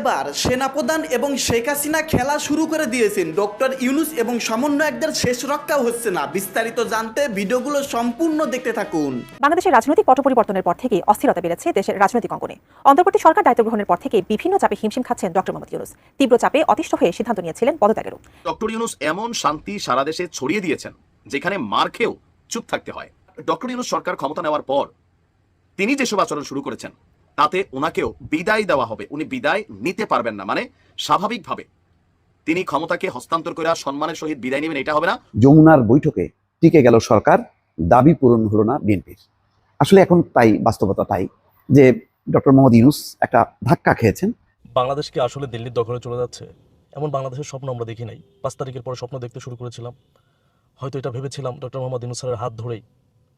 এবার সেনাপ্রধান এবং শেখ হাসিনা খেলা শুরু করে দিয়েছেন। ডক্টর ইউনুস এবং সমন্বয়কদের শেষ রক্ষাও হচ্ছে না। বিস্তারিত জানতে ভিডিওগুলো সম্পূর্ণ দেখতে থাকুন। বাংলাদেশের রাজনৈতিক পট পরিবর্তনের পর থেকে অস্থিরতা বেড়েছে দেশের রাজনৈতিক অঙ্গনে। অন্তর্বর্তী সরকার দায়িত্ব গ্রহণের পর থেকে বিভিন্ন চাপে হিমশিম খাচ্ছেন ডক্টর মোহাম্মদ ইউনুস। তীব্র চাপে অতিষ্ঠ হয়ে সিদ্ধান্ত নিয়েছিলেন পদত্যাগেরও। ডক্টর ইউনুস এমন শান্তি সারা দেশে ছড়িয়ে দিয়েছেন যেখানে মার খেয়েও চুপ থাকতে হয়। ডক্টর ইউনুস সরকার ক্ষমতা নেওয়ার পর তিনি যেসব আচরণ শুরু করেছেন তাতে ওনাকেও বিদায় দেওয়া হবে। উনি বিদায় নিতে পারবেন না। মানে স্বাভাবিকভাবে তিনি ক্ষমতাকে হস্তান্তর করে সম্মানের সহিত বিদায় নেবেন এটা হবে না। যমুনার বৈঠকে টিকে গেল সরকার দাবি পূরণ হলো না বিএনপির। আসলে এখন তাই বাস্তবতা তাই যে ডক্টর মোহাম্মদ ইউনুস একটা ধাক্কা খেয়েছেন। বাংলাদেশ কি আসলে দিল্লির দখলে চলে যাচ্ছে? এমন বাংলাদেশের স্বপ্ন আমরা দেখি নাই। পাঁচ তারিখের পরে স্বপ্ন দেখতে শুরু করেছিলাম। হয়তো এটা ভেবেছিলাম ডক্টর মোহাম্মদ ইউনুস স্যারের হাত ধরেই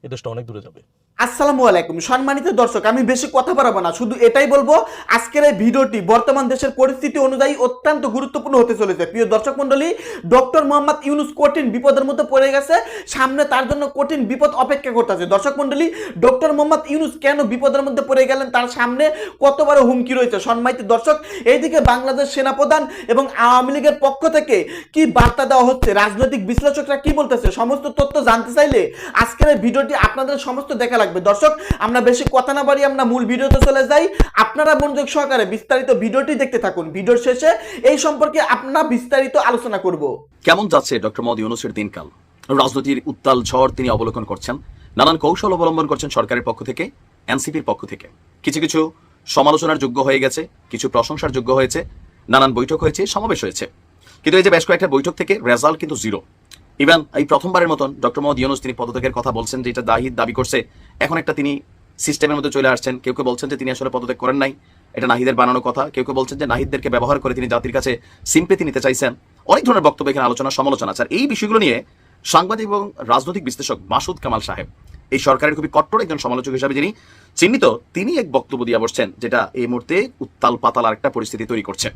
এ দেশটা অনেক দূরে যাবে। আসসালামু আলাইকুম। সম্মানিত দর্শক, আমি বেশি কথা বাড়াবো না। শুধু এটাই বলব, আজকের এই ভিডিওটি বর্তমান দেশের পরিস্থিতি অনুযায়ী অত্যন্ত গুরুত্বপূর্ণ হতে চলেছে। প্রিয় দর্শক মন্ডলী ডক্টর মোহাম্মদ ইউনুস কঠিন বিপদের মধ্যে পড়ে গেছে। সামনে তার জন্য কঠিন বিপদ অপেক্ষা করতেছে। দর্শক মন্ডলী ডক্টর মোহাম্মদ ইউনুস কেন বিপদের মধ্যে পড়ে গেলেন? তার সামনে কত বড় হুমকি রয়েছে? সম্মানিত দর্শক, এইদিকে বাংলাদেশ সেনাপ্রধান এবং আওয়ামী লীগের পক্ষ থেকে কি বার্তা দেওয়া হচ্ছে? রাজনৈতিক বিশ্লেষকরা কি বলতেছে? সমস্ত তথ্য জানতে চাইলে আজকের এই ভিডিওটি আপনাদের সমস্ত দেখা লাগবে। দর্শক, আমরা বেশি কথা না বাড়ি আমরা মূল ভিডিওতে চলে যাই। আপনারা মনোযোগ সহকারে বিস্তারিত ভিডিওটি দেখতে থাকুন। ভিডিওর শেষে এই সম্পর্কে আমরা বিস্তারিত আলোচনা করব। কেমন যাচ্ছে ডক্টর মোহাম্মদ ইউনুসের দিনকাল? রাজনীতির উত্তাল ঝড় তিনি অবলোকন করছেন। নানান কৌশল অবলম্বন করছেন সরকারের পক্ষ থেকে, এনসিপির পক্ষ থেকে। কিছু কিছু সমালোচনার যোগ্য হয়ে গেছে, কিছু প্রশংসার যোগ্য হয়েছে, নানান বৈঠক হয়েছে, সমাবেশ হয়েছে। কিন্তু এই যে বেশ কয়েকটা বৈঠক থেকে রেজাল্ট কিন্তু জিরো। ইভেন এই প্রথমবারের মতন ডক্টর মোহাম্মদ ইউনুস তিনি পদত্যাগের কথা বলছেন যে এটা দাহিদ দাবি করছে। এখন একটা তিনি সিস্টেমের মধ্যে চলে আসছেন। কেউ কেউ বলছেন যে তিনি আসলে পদত্যাগ করেন নাই। এটা নাহিদের বানানো কথা। কেউ কেউ বলছেন যে নাহিদদেরকে ব্যবহার করে তিনি জাতির কাছে সিম্পেতি নিতে চাইছেন। অনেক ধরনের বক্তব্য এখানে আলোচনা, সমালোচনা আছে। আর এই বিষয়গুলো নিয়ে সাংবাদিক এবং রাজনৈতিক বিশ্লেষক মাসুদ কামাল সাহেব, এই সরকারের খুবই কট্টর একজন সমালোচক হিসাবে যিনি, চিহ্নিত তিনি এক বক্তব্য দিয়ে বসছেন যেটা এই মুহূর্তে উত্তাল পাতাল আর একটা পরিস্থিতি তৈরি করছে।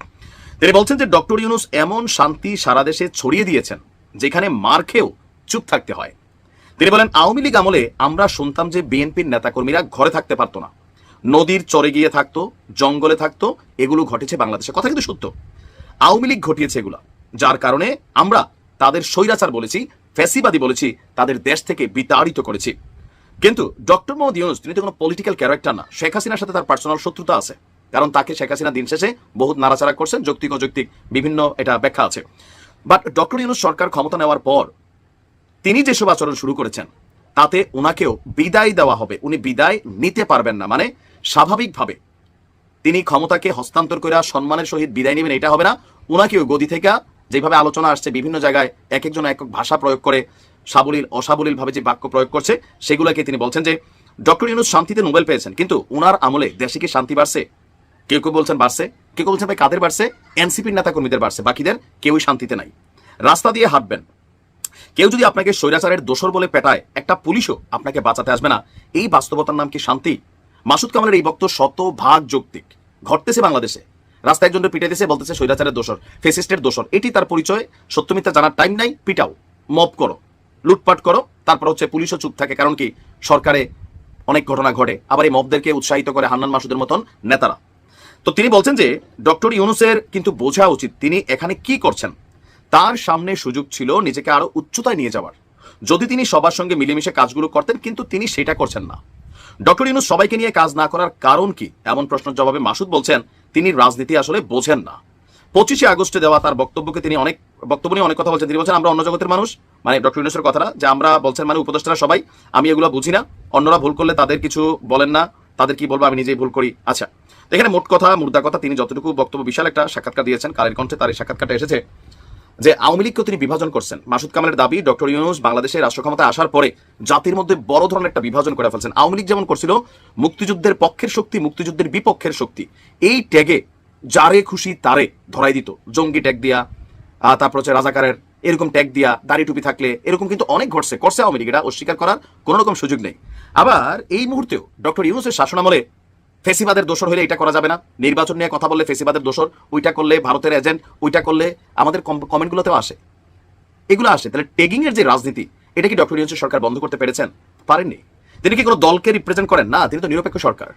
তিনি বলছেন যে ডক্টর ইউনুস এমন শান্তি সারা দেশে ছড়িয়ে দিয়েছেন। যেখানে মার খেয়েও চুপ থাকতে হয়। তিনি বলেন, আওয়ামী লীগ আমলে আমরা শুনতাম যে বিএনপির নেতাকর্মীরা ঘরে থাকতে পারতো না। নদীর চরে গিয়ে থাকতো, জঙ্গলে থাকতো, এগুলো ঘটেছে বাংলাদেশে। কথা কিন্তু সত্য। আওয়ামী লীগ ঘটিয়েছে এগুলা, যার কারণে আমরা তাদের স্বৈরাচার বলেছি, ফ্যাসিবাদী বলেছি, তাদের দেশ থেকে বিতাড়িত করেছি। কিন্তু ডক্টর মোহাম্মদ ইউনুস, তিনি তো কোনো পলিটিক্যাল ক্যারেক্টার না। শেখ হাসিনার সাথে তার পার্সোনাল শত্রুতা আছে। কারণ তাকে শেখ হাসিনা দিন শেষে বহুত নাড়াচাড়া করছেন যৌক্তিক অযৌক্তিক বিভিন্ন এটা ব্যাখ্যা আছে। বাট ডক্টর ইউনুস সরকার ক্ষমতা নেওয়ার পর তিনি যেসব আচরণ শুরু করেছেন, তাতে ওনাকেও বিদায় দেওয়া হবে। উনি বিদায় নিতে পারবেন না। মানে স্বাভাবিকভাবে তিনি ক্ষমতাকে হস্তান্তর করে সম্মানের সহিত বিদায় নেবেন, এটা হবে না। ওনাকেও গদি থেকে যেভাবে আলোচনা আসছে, বিভিন্ন জায়গায় এক একজন এক এক ভাষা প্রয়োগ করে সাবলীল, অসাবলীলভাবে যে বাক্য প্রয়োগ করছে, সেগুলোকে তিনি বলছেন যে ডক্টর ইউনুস শান্তিতে নোবেল পেয়েছেন, কিন্তু ওনার আমলে দেশে কি শান্তি বাড়ছে? কেউ কেউ বলছেন বাড়ছে? কেউ বলছেন ভাই? কাদের বাড়ছে? এনসিপির নেতাকর্মীদের বাড়ছে। বাকিদের কেউই শান্তিতে নাই। রাস্তা দিয়ে হাঁটবেন। কেউ যদি আপনাকে স্বৈরাচারের দোষর বলে পেটায়, একটা পুলিশও আপনাকে বাঁচাতে আসবে না। এই বাস্তবতার নাম কি শান্তি? মাসুদ কামালের এই বক্ত শত ভাগ যৌক্তিক। ঘটতেছে বাংলাদেশে। রাস্তায় একজনের পিটাইতেছে, বলতেছে স্বৈরাচারের দোষর, ফেসিস্টের দোষর। এটি তার পরিচয়। সত্যমিথ্যা জানার টাইম নাই। পিটাও। মব করো। লুটপাট করো। তারপর হচ্ছে পুলিশও চুপ থাকে। কারণ কি? সরকারে অনেক ঘটনা ঘটে। আবার এই মবদেরকে উৎসাহিত করে হান্নান মাসুদের মতন নেতারা। তো তিনি বলছেন যে, ডক্টর ইউনুসের কিন্তু বোঝা উচিত তিনি এখানে কি করছেন। তার সামনে সুযোগ ছিল নিজেকে আরও উচ্চতায় নিয়ে যাওয়ার। যদি তিনি সবার সঙ্গে মিলেমিশে কাজগুলো করতেন, কিন্তু তিনি সেটা করছেন না। ডক্টর ইউনুস সবাইকে নিয়ে কাজ না করার কারণ কি? এমন প্রশ্নের জবাবে মাসুদ বলছেন, তিনি রাজনীতি আসলে বোঝেন না। পঁচিশে আগস্টে দেওয়া তার বক্তব্যকে তিনি অনেক, বক্তব্য নিয়ে অনেক কথা বলছেন। তিনি বলছেন, আমরা অন্য জগতের মানুষ। মানে ডক্টর ইউনুসের কথাটা, যে আমরা বলছেন মানে উপদেষ্টারা সবাই, আমি এগুলো বুঝি না। অন্যরা ভুল করলে তাদের কিছু বলেন না। তাদের কি বলব? আমি নিজেই ভুল করি। আচ্ছা এখানে মোট কথা মুদ্রা কথা, তিনি যতটুকু বক্তব্য বিশাল একটা সাক্ষাৎকার দিয়েছেন, কালের কণ্ঠে তার এই সাক্ষাৎকারটা এসেছে যে আওয়ামী লীগকে তিনি বিভাজন করছেন। মাসুদ কামালের দাবি, ডক্টর ইউনুস বাংলাদেশের রাষ্ট্র ক্ষমতায় আসার পরে জাতির মধ্যে বড় ধরনের একটা বিভাজন করে ফেলছেন। আওয়ামী লীগ যেমন করছিল, মুক্তিযুদ্ধের পক্ষের শক্তি, মুক্তিযুদ্ধের বিপক্ষের শক্তি, এই ট্যাগে যারে খুশি তারে ধরাই দিত। জঙ্গি ট্যাগ দিয়া তারপর হচ্ছে রাজাকারের এরকম ট্যাগ দিয়া, দাড়ি টুপি থাকলে এরকম কিন্তু অনেক ঘটছে। করছে আওয়ামী লীগ, এটা অস্বীকার করার কোনো রকম সুযোগ নেই। আবার এই মুহূর্তেও ডক্টর ইউনুসের শাসনামলে ফেসিবাদের দোষর হলে এটা করা যাবে না। নির্বাচন নিয়ে কথা বললে ফেসিবাদের দোষর, ওইটা করলে ভারতের এজেন্ট ওইটা করলে আমাদের কমেন্টগুলোতেও আসে। এগুলো আসে। তাহলে টেগিং এর যে রাজনীতি, এটা কি ডক্টর ইউনুস সরকার বন্ধ করতে পেরেছেন? পারেননি। তিনি কি কোনো দলকে রিপ্রেজেন্ট করেন? না, তিনি তো নিরপেক্ষ সরকার।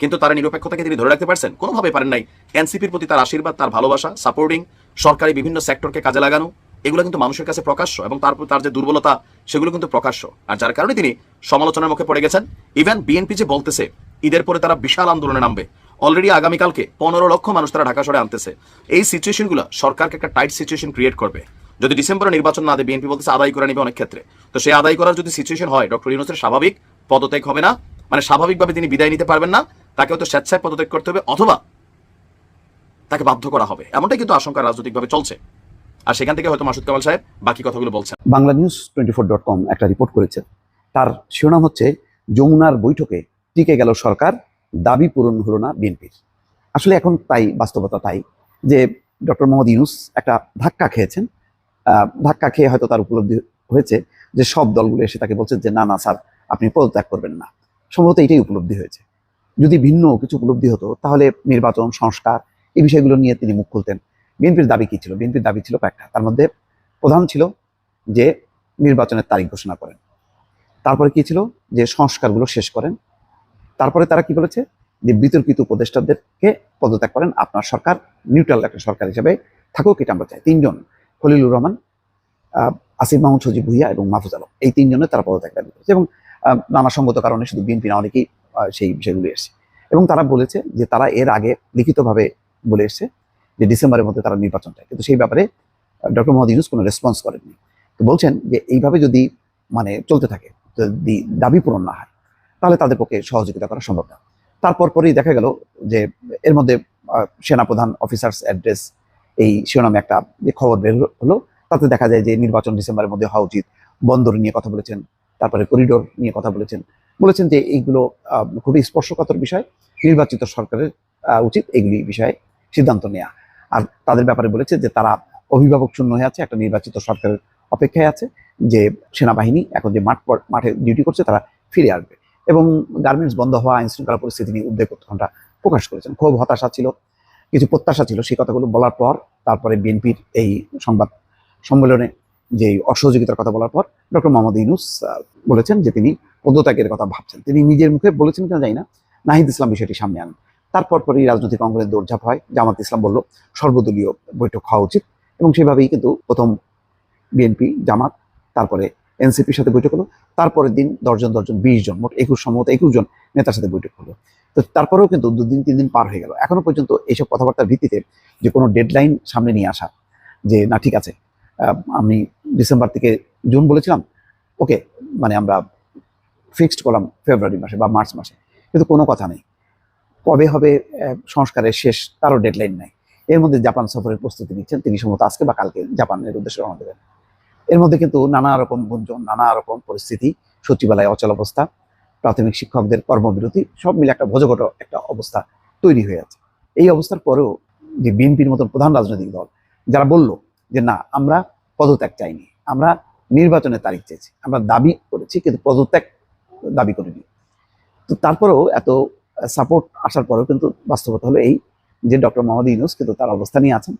কিন্তু তার নিরপেক্ষতাকে তিনি ধরে রাখতে পারছেন? কোনোভাবে পারেন নাই। এনসিপির প্রতি তার আশীর্বাদ, তার ভালোবাসা সাপোর্টিং সরকারি বিভিন্ন সেক্টরকে কাজে লাগানো, এগুলো কিন্তু মানুষের কাছে প্রকাশ্য এবং তারপর তার যে দুর্বলতা, সেগুলো কিন্তু প্রকাশ্য। আর যার কারণে তিনি সমালোচনার মুখে পড়ে গেছেন। ইভেন বিএনপি যে বলতেছে ঈদের পরে তারা বিশাল আন্দোলনে নামবে। অলরেডি আগামীকালকে পনেরো লক্ষ মানুষ তারা ঢাকা শহরে আনতেছে। এই সিচুয়েশনগুলো সরকারকে একটা টাইট সিচুয়েশন ক্রিয়েট করবে। যদি ডিসেম্বরে নির্বাচন না দেয়, বিএনপি বলতেছে আদায় করে নেবে অনেক ক্ষেত্রে। তো সেই আদায় করার যদি সিচুয়েশন হয় ডক্টর ইউনুসের স্বাভাবিক পদত্যাগ হবে না। মানে স্বাভাবিকভাবে তিনি বিদায় নিতে পারবেন না। তাকে হয়তো স্বেচ্ছায় পদত্যাগ করতে হবে অথবা তাকে বাধ্য করা হবে। এমনটাই কিন্তু আশঙ্কা রাজনৈতিকভাবে চলছে। আর সেখান থেকে হয়তো মাসুদ কামাল সাহেব বাকি কথাগুলো বলছেন। বাংলা নিউজ টোয়েন্টি একটা রিপোর্ট করেছে। তার শিরোনাম হচ্ছে, যমুনার বৈঠকে টিকে গেল সরকার, দাবি পূরণ হলো না বিএনপির। আসলে এখন তাই, বাস্তবতা তাই, যে ডক্টর মোহাম্মদ ইউনুস একটা ধাক্কা খেয়েছেন। ধাক্কা খেয়ে হয়তো তার উপলব্ধি হয়েছে যে সব দলগুলো এসে তাকে বলছে যে, না না, স্যার, আপনি পদত্যাগ করবেন না। সম্ভবত এটাই উপলব্ধি হয়েছে। যদি ভিন্ন কিছু উপলব্ধি হতো, তাহলে নির্বাচন, সংস্কার, এই বিষয়গুলো নিয়ে তিনি মুখ খুলতেন। বিএনপির দাবি কী ছিল? বিএনপির দাবি ছিল কয়েকটা। তার মধ্যে প্রধান ছিল যে, নির্বাচনের তারিখ ঘোষণা করেন। তারপরে কি ছিল? যে সংস্কারগুলো শেষ করেন। তারপরে তারা কি বলেছে? যে বিতর্কিত উপদেষ্টাদেরকে পদত্যাগ করেন আপনার সরকার নিউট্রাল একটা সরকার হিসেবে থাকুক, এটা আমরা চাই। তিনজন, খলিলুর রহমান আসিফ মাহমুদ, সজিব ভুইয়া এবং মাহফুজ আলম। এই তিনজনের তারা পদত্যাগ দাবি করেছে এবং নানা সঙ্গত কারণে শুধু বিএনপি না, অনেকেই সেই বিষয়গুলো এসেছে। এবং তারা বলেছে যে তারা এর আগে লিখিতভাবে বলে এসছে যে ডিসেম্বরের মধ্যে তারা নির্বাচন চায়। কিন্তু সেই ব্যাপারে ডক্টর মোহাম্মদ ইউনুস কোনো রেসপন্স করেননি। তো বলছেন যে এইভাবে যদি মানে চলতে থাকে, যদি দাবি পূরণ না হয় তাহলে তাদের পক্ষে সহযোগিতা করা সম্ভব না। তারপর পরেই দেখা গেল যে এর মধ্যে সেনাপ্রধান অফিসার্স অ্যাড্রেস এই শিরোনামে একটা খবর বের হলো, তাতে দেখা যায় যে নির্বাচন ডিসেম্বরের মধ্যে হওয়া উচিত। বন্দর নিয়ে কথা বলেছেন, তারপরে করিডোর নিয়ে কথা বলেছেন। বলেছেন যে এইগুলো খুবই স্পর্শকাতর বিষয়। নির্বাচিত সরকারের উচিত এগুলি বিষয়ে সিদ্ধান্ত নেওয়া আর তাদের ব্যাপারে বলেছে যে তারা অভিভাবক শূন্য হয়ে আছে, একটা নির্বাচিত সরকারের অপেক্ষায় আছে, যে সেনাবাহিনী এখন যে মাঠ মাঠে ডিউটি করছে, তারা ফিরে আসবে। এবং গার্মেন্টস বন্ধ হওয়া আইন শৃঙ্খলা পরিস্থিতি নিয়ে উদ্বেগ উৎকণ্ঠা প্রকাশ করেছেন। খুব হতাশা ছিল, কিছু প্রত্যাশা ছিল। সেই কথাগুলো বলার পর, তারপরে বিএনপির এই সংবাদ সম্মেলনে যে অসহযোগিতার কথা বলার পর, ডক্টর মোহাম্মদ ইউনুস বলেছেন যে তিনি পদত্যাগের কথা ভাবছেন। তিনি নিজের মুখে বলেছেন কিনা জানি না। নাহিদ ইসলাম বিষয়টি সামনে আনেন। তারপর পরই রাজনৈতিক অঙ্গনের দৌড়ঝাঁপ হয়। জামাত ইসলাম বলল, সর্বদলীয় বৈঠক হওয়া উচিত। এবং সেভাবেই কিন্তু প্রথম বিএনপি, জামাত, তারপরে এনসিপির সাথে বৈঠক হলো, তারপরের দিন দশজন দশজন, বিশ জন, মোট একুশ সম্ভবত একুশ জন নেতার সাথে বৈঠক হলো। তো তারপরেও কিন্তু দুদিন তিন দিন পার হয়ে গেল। এখনও পর্যন্ত এইসব কথাবার্তার ভিত্তিতে যে কোনো ডেডলাইন সামনে নিয়ে আসা, যে না, ঠিক আছে আমি ডিসেম্বর থেকে জুন বলেছিলাম, ওকে মানে আমরা ফিক্সড করলাম ফেব্রুয়ারি মাসে বা মার্চ মাসে, কিন্তু কোনো কথা নেই। কবে হবে সংস্কারের শেষ, তারও ডেডলাইন নাই। এর মধ্যে জাপান সফরের প্রস্তুতি নিচ্ছেন, তিনি সম্ভবত আজকে বা কালকে জাপানের উদ্দেশ্যে রওনা দেবেন। এর মধ্যে কিন্তু নানা রকম গুঞ্জন, নানা রকম পরিস্থিতি, সচিবালয় অচল অবস্থা, প্রাথমিক শিক্ষকদের কর্মবিরতি, সব মিলে একটা ভোজগট একটা অবস্থা তৈরি হয়ে আছে। এই অবস্থার পরেও যে বিএনপির মতন প্রধান রাজনৈতিক দল, যারা বলল যে না, আমরা পদত্যাগ চাইনি, আমরা নির্বাচনের তারিখ চেয়েছি, আমরা দাবি করেছি, কিন্তু পদত্যাগ দাবি করিনি। তো তারপরেও এত সাপোর্ট আসার পরেও কিন্তু বাস্তবতা হলো এই যে ডক্টর মোহাম্মদ ইউনুস কিন্তু তার অবস্থা নিয়ে আছেন।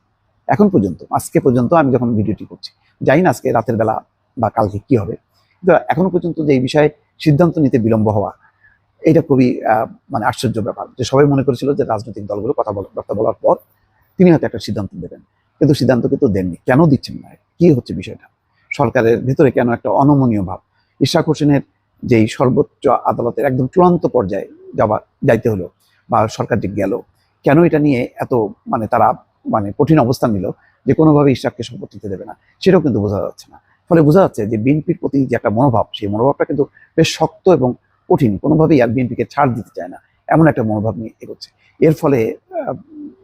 এখন পর্যন্ত, আজকে পর্যন্ত আমি যখন ভিডিওটি করছি, জানি না আজকে রাতের বেলা বা কালকে কি হবে। কিন্তু এখনও পর্যন্ত যে এই বিষয়ে সিদ্ধান্ত নিতে বিলম্ব হওয়া, এটা খুবই মানে আশ্চর্য ব্যাপার। যে সবাই মনে করেছিল যে রাজনৈতিক দলগুলো কথা বলা কথা বলার পর তিনি হয়তো একটা সিদ্ধান্ত দেবেন। কিন্তু সিদ্ধান্ত কিন্তু দেননি। কেন দিচ্ছেন না? কি হচ্ছে বিষয়টা? সরকারের ভিতরে কেন একটা অনমনীয় ভাব? ইশাক হোসেনের যেই সর্বোচ্চ আদালতের একদম চূড়ান্ত পর্যায়ে যাওয়া, যাইতে হলো বা সরকার যে গেল, কেন এটা নিয়ে এত মানে তারা মানে কঠিন অবস্থান নিল যে কোনোভাবে ইশাককে শপথ নিতে দেবে না, সেটাও কিন্তু বোঝা যাচ্ছে না। ফলে বোঝা যাচ্ছে যে বিএনপির প্রতি যে একটা মনোভাব, সেই মনোভাবটা কিন্তু বেশ শক্ত এবং কঠিন, কোনোভাবেই আর বিএনপিকে ছাড় দিতে চায় না, এমন একটা মনোভাব নিয়ে এগোচ্ছে। এর ফলে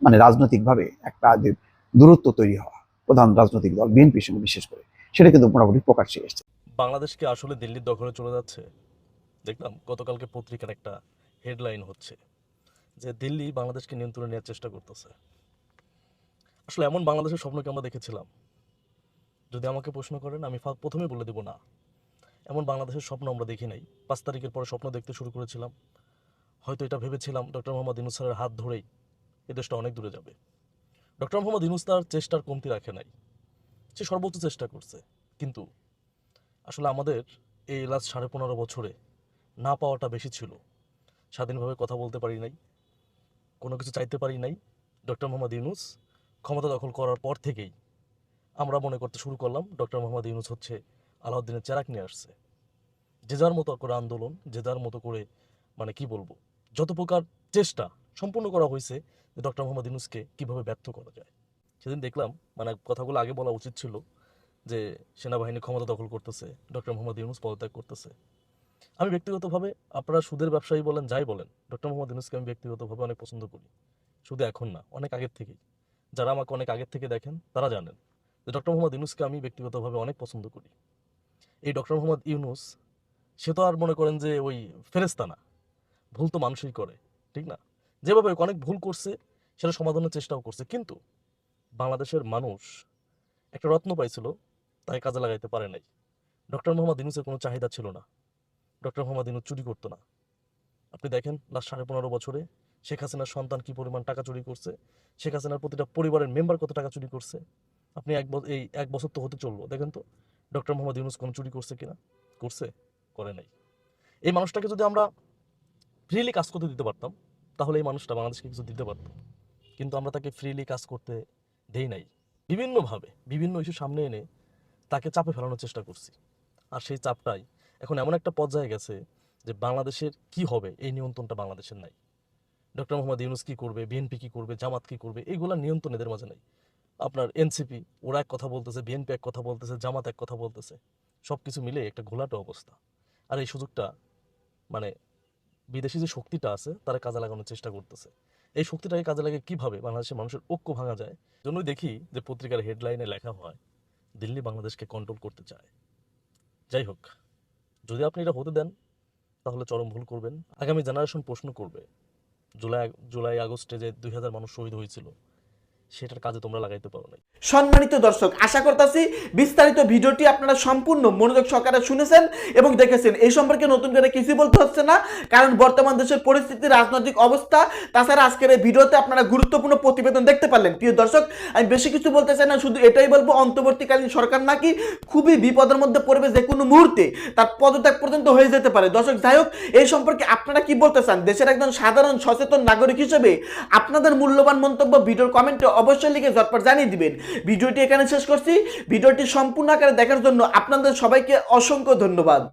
মানে রাজনৈতিকভাবে একটা যে দূরত্ব তৈরি হওয়া প্রধান রাজনৈতিক দল বিএনপির সঙ্গে বিশেষ করে, সেটা কিন্তু মোটামুটি প্রকাশ্যে এসছে। বাংলাদেশ কি আসলে দিল্লির দখলে চলে যাচ্ছে? দেখলাম গতকালকে পত্রিকার একটা হেডলাইন হচ্ছে যে দিল্লি বাংলাদেশকে নিয়ন্ত্রণে নেওয়ার চেষ্টা করতেছে। আসলে এমন বাংলাদেশের স্বপ্নকে আমরা দেখেছিলাম। যদি আমাকে প্রশ্ন করেন, আমি প্রথমে বলে দেব না। এমন বাংলাদেশের স্বপ্ন আমরা দেখি নাই। পাঁচ তারিখের পরে স্বপ্ন দেখতে শুরু করেছিলাম। হয়তো এটা ভেবেছিলাম, ডক্টর মোহাম্মদ ইনুস স্যারের হাত ধরেই এ দেশটা অনেক দূরে যাবে। ডক্টর মোহাম্মদ ইনুস তার চেষ্টার কমতি রাখে নাই। সে সর্বোচ্চ চেষ্টা করছে। কিন্তু আসলে আমাদের এই লাস্ট সাড়ে পনেরো বছরে না পাওয়াটা বেশি ছিল। স্বাধীনভাবে কথা বলতে পারি নাই। কোনো কিছু চাইতে পারি নাই। ডক্টর মোহাম্মদ ইউনুস ক্ষমতা দখল করার পর থেকেই আমরা মনে করতে শুরু করলাম ডক্টর মোহাম্মদ ইউনুস হচ্ছে আলাউদ্দিনের চেরাক নিয়ে আসছে। যে যার মতো করে আন্দোলন, যে যার মতো করে মানে কি বলব, যত প্রকার চেষ্টা সম্পূর্ণ করা হয়েছে যে ডক্টর মোহাম্মদ ইউনুসকে কীভাবে ব্যর্থ করা যায়। সেদিন দেখলাম মানে কথাগুলো আগে বলা উচিত ছিল যে সেনাবাহিনী ক্ষমতা দখল করতেছে, ডক্টর মোহাম্মদ ইউনুস পদত্যাগ করতেছে। আমি ব্যক্তিগতভাবে, আপনারা সুদের ব্যবসায়ী বলেন, যাই বলেন, ডক্টর মোহাম্মদ ইউনুসকে আমি ব্যক্তিগতভাবে অনেক পছন্দ করি। শুধু এখন না, অনেক আগের থেকেই। যারা আমাকে অনেক আগের থেকে দেখেন, তারা জানেন যে ডক্টর মোহাম্মদ ইউনুসকে আমি ব্যক্তিগতভাবে অনেক পছন্দ করি। এই ডক্টর মোহাম্মদ ইউনুস, সে তো আর মনে করেন যে ওই ফেরেস্তা না। ভুল তো মানুষই করে, ঠিক না? যেভাবে অনেক ভুল করছে, সেটা সমাধানের চেষ্টাও করছে। কিন্তু বাংলাদেশের মানুষ একটা রত্ন পাইছিল তাই কাজে লাগাইতে পারে নাই। ডক্টর মোহাম্মদ ইউনুসের কোনো চাহিদা ছিল না। ডক্টর মোহাম্মদ ইউনুস চুরি করতো না। আপনি দেখেন, লাস্ট সাড়ে পনেরো বছরে শেখ হাসিনার সন্তান কি পরিমাণ টাকা চুরি করছে? শেখ হাসিনার প্রতিটা পরিবারের মেম্বার কত টাকা চুরি করছে? আপনি এক এই এক বছর তো হতে চলল, দেখেন তো। ডক্টর মোহাম্মদ ইউনুস কোনো চুরি করছে কিনা? করছে, করে নাই। এই মানুষটাকে যদি আমরা ফ্রিলি কাজ করতে দিতে পারতাম, তাহলে এই মানুষটা বাংলাদেশকে কিছু দিতে পারত। কিন্তু আমরা তাকে ফ্রিলি কাজ করতে দেই নাই। বিভিন্নভাবে, বিভিন্ন ইস্যু সামনে এনে তাকে চাপে ফেলানোর চেষ্টা করছি। আর সেই চাপটাই এখন এমন একটা পর্যায়ে গেছে যে বাংলাদেশের কি হবে, এই নিয়ন্ত্রণটা বাংলাদেশের নাই। ডক্টর মোহাম্মদ ইউনুস কি করবে, বিএনপি কি করবে, জামাত কি করবে এইগুলা নিয়ন্ত্রণ এদের মাঝে নাই। আপনার এনসিপি, ওরা এক কথা বলতেছে, বিএনপি এক কথা বলতেছে, জামাত এক কথা বলতেছে। সব কিছু মিলে একটা ঘোলাটো অবস্থা। আর এই সুযোগটা মানে বিদেশি যে শক্তিটা আছে, তারা কাজে লাগানোর চেষ্টা করতেছে। এই শক্তিটাকে কাজে লাগে কীভাবে বাংলাদেশের মানুষের ঐক্য ভাঙা যায়, জন্যই দেখি যে পত্রিকার হেডলাইনে লেখা হয়, দিল্লি বাংলাদেশকে কন্ট্রোল করতে চায়। যাই হোক, যদি আপনি এটা হতে দেন, তাহলে চরম ভুল করবেন। আগামী জেনারেশন প্রশ্ন করবে জুলাই জুলাই আগস্টে যে দুই হাজার মানুষ শহীদ হয়েছিল। সেটার কাজে তোমরা লাগাইতে পারো নাই। সম্মানিত দর্শক, আশা করতেছি বিস্তারিত ভিডিওটি আপনারা সম্পূর্ণ মনোযোগ সহকারে শুনেছেন এবং দেখেছেন। এই সম্পর্কে নতুন করে কিছু বলতে হচ্ছে না, কারণ বর্তমান দেশের পরিস্থিতি, রাজনৈতিক অবস্থা, তাছাড়া আজকের এই ভিডিওতে আপনারা গুরুত্বপূর্ণ প্রতিবেদন দেখতে পারলেন। প্রিয় দর্শক, আমি বেশি কিছু বলতে চাই না, শুধু এটাই বলব, অন্তর্বর্তীকালীন সরকার নাকি খুবই বিপদের মধ্যে পড়বে যে কোনো মুহূর্তে, তার পদত্যাগ পর্যন্ত হয়ে যেতে পারে। দর্শক, যাই হোক, এই সম্পর্কে আপনারা কি বলতে চান? দেশের একজন সাধারণ সচেতন নাগরিক হিসেবে আপনাদের মূল্যবান মন্তব্য ভিডিওর কমেন্টে অবশ্যই লিখে ঝটপট জানিয়ে দিবেন। ভিডিওটি এখানে শেষ করছি। ভিডিওটি সম্পূর্ণ আকারে দেখার জন্য আপনাদের সবাইকে অসংখ্য ধন্যবাদ।